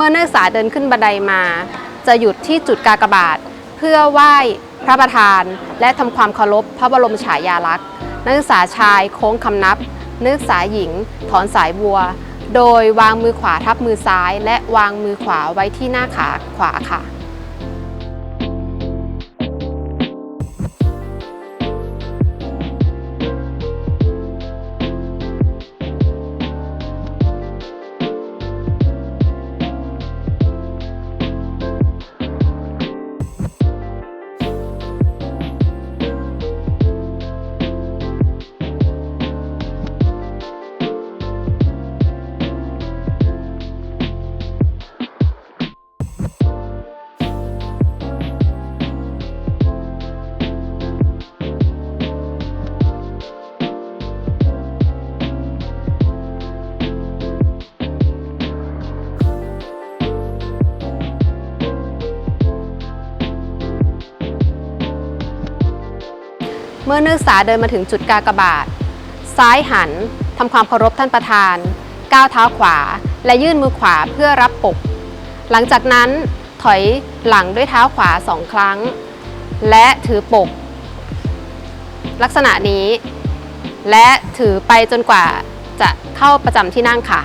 นักศึกษาเดินขึ้นบันไดมา จะหยุดที่จุดกากบาท เพื่อไหว้พระประธาน และทำความเคารพพระบรมฉายาลักษณ์ นักศึกษาชายโค้งคำนับ นักศึกษาหญิง ถอนสายบัว โดยวางมือขวาทับมือซ้าย และวางมือขวาไว้ที่หน้าขาขวาค่ะ เมื่อนักศึกษาเดินมาถึงจุดกากบาท ซ้ายหันทำความเคารพท่านประธาน ก้าวเท้าขวา และยื่นมือขวาเพื่อรับปก หลังจากนั้นถอยหลังด้วยเท้าขวาสองครั้ง และถือปก ลักษณะนี้ และถือไปจนกว่าจะเข้าประจำที่นั่งค่ะ